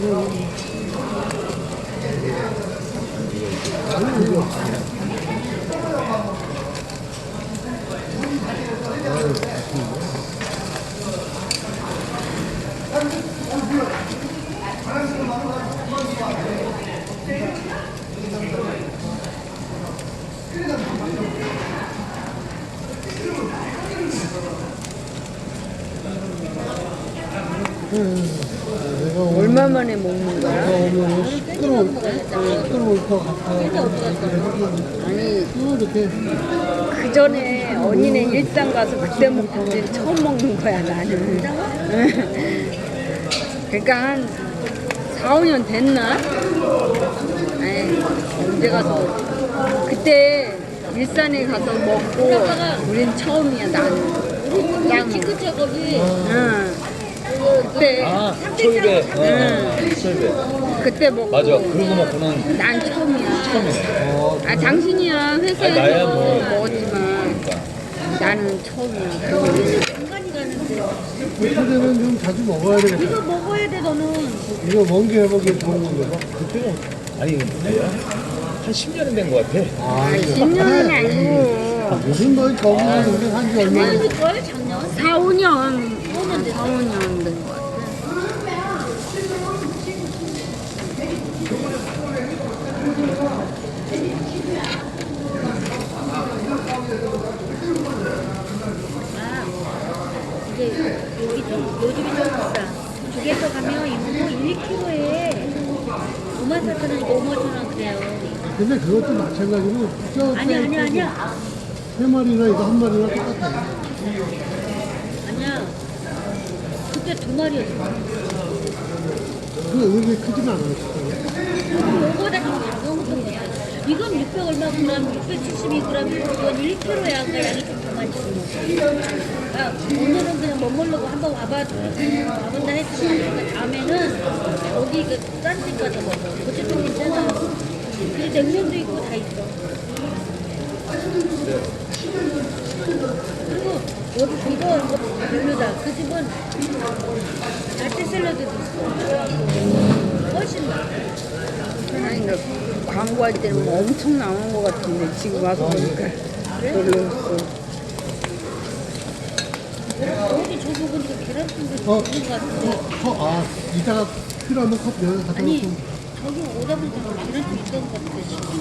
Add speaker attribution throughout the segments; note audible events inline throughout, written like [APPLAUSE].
Speaker 1: 오늘
Speaker 2: 얼마 만에 먹는 거야?
Speaker 1: 내가 오면 시끄러울 시끄러울 것 같아.
Speaker 2: 아니
Speaker 1: 이렇게
Speaker 2: 그 전에 언니네 일산 가서 그때 먹고 이제 처음 먹는 거야 나는. [LAUGHS] 그러니까 한 4, 5년 됐나? 아니 언제 가서 그때 일산에 가서 먹고 우린 처음이야 나는. 양.
Speaker 3: 그쵸 거기
Speaker 2: 응. 그때
Speaker 4: 아, 철배.
Speaker 2: 응.
Speaker 4: 어, 철배.
Speaker 2: 그때 먹고
Speaker 4: 맞아. 그러고 먹고는
Speaker 2: 난 처음이야.
Speaker 4: 처음이네.
Speaker 1: 어,
Speaker 2: 아 장신이야 회사에서
Speaker 4: 아니, 나야 뭐.
Speaker 2: 먹었지만 나는 처음이야.
Speaker 3: 인간이 가는데
Speaker 1: 그때는 좀 자주 먹어야 되겠다.
Speaker 3: 이거 먹어야 돼 너는
Speaker 1: 이거 먼게 회복에 좋은 건데. 봐.
Speaker 4: 그때는 아니? 한 10년은 된 것 같아.
Speaker 1: 아, 이거
Speaker 2: 10년은 아니고
Speaker 1: 무슨 너 거기는 우리 한지 얼마
Speaker 3: 아니
Speaker 1: 됐어?
Speaker 3: 그걸 작년?
Speaker 2: 4, 5년. 4, 5년 된거 같아.
Speaker 3: 이제 여기 좀 요즘이 좀 비싸. 저기서 가면 이거 1, 2kg에 5만 4천 원이고 5만 4천 원 그래요.
Speaker 1: 근데 그것도 마찬가지로 저
Speaker 3: 아니야 아니야 아니야
Speaker 1: 세 마리나 이거 한 마리나 똑같아.
Speaker 3: 아니야. 그때 두 마리였어.
Speaker 1: 그 이게 크진 않았어.
Speaker 3: 그거보다 좀 작은 거야 이건 600 얼마 그램 672g 이건 1kg야 그 양이 좀 더 많지. 야, 오늘은 그냥 머물러고 한번 와봐 와본다 했으니까 다음에는 어디 그딴집 가서 먹어. 좀 괜찮아 그리고 냉면도 있고 다 있어 그리고 여기 이거 이거 별로다 그 집은 야채 샐러드도 있어 훨씬 나아
Speaker 2: 아니 그 광고할 때는 뭐 엄청 나오는 거 같은데 지금 와서 보니까 별로 없어.
Speaker 3: 여기 저거 보니까 계란찜도
Speaker 1: 어.
Speaker 3: 있는 것 같은데
Speaker 1: 컵, 아, 이따가 필요하면 컵 여기 갖다
Speaker 3: 아니
Speaker 1: 놓고.
Speaker 3: 저기 오다 보니까 계란찜 있던 것 시킨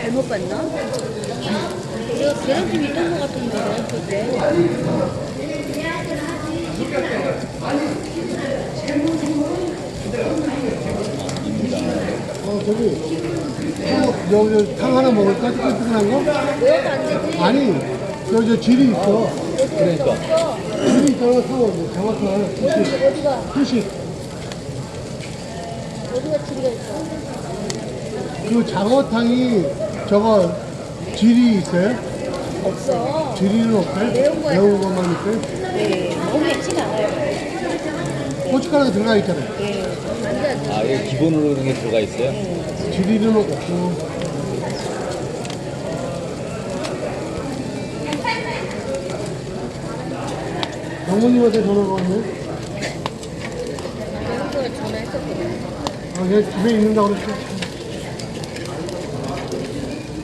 Speaker 2: 잘못 봤나?
Speaker 3: 내가 계란찜 있던 것 같은데 그때
Speaker 1: 어, 저기. 어, 여기 탕 하나 먹을까? 뜨끈뜨끈한 거? 아니, 여기 저 질이 있어.
Speaker 4: 그러니까.
Speaker 1: 질이 있잖아, 사원. 장화탕. 후식.
Speaker 3: 어디가
Speaker 1: 후식.
Speaker 3: 어디가 집이가 있어?
Speaker 1: 그 장어탕이 저거 질이 있어요?
Speaker 3: 없어
Speaker 1: 질이는 없어요?
Speaker 3: 매운 거야.
Speaker 1: 매운 것만 있어요?
Speaker 3: 네 너무 맵지가 않아요
Speaker 1: 고춧가루가 들어가 있잖아요.
Speaker 4: 아, 이게 기본으로 이런 게 들어가 있어요?
Speaker 1: 질이는 없고. 장모님한테 전화가 왔네.
Speaker 3: 이거
Speaker 1: 아, 걔 집에 있는다고 그랬어.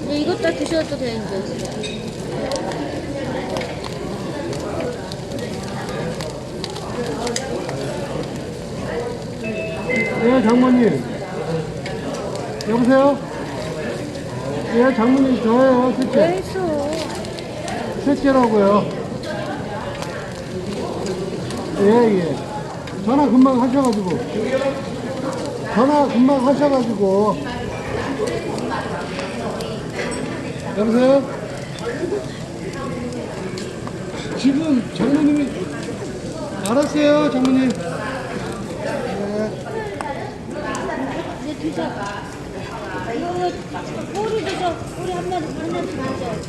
Speaker 3: 근데 이것 다 드셔도 되는데
Speaker 1: 장모님. 여보세요? 예, 장모님, 저예요, 셋째.
Speaker 3: 했어
Speaker 1: 셋째라고요. 예, 예. 전화 금방 하셔가지고. 전화 금방 하셔가지고. 여보세요? 지금 장모님이 알았어요, 장모님.
Speaker 3: 이제 드셔 이거 꼬리 드셔 꼬리 한 마리 한 마리 드셔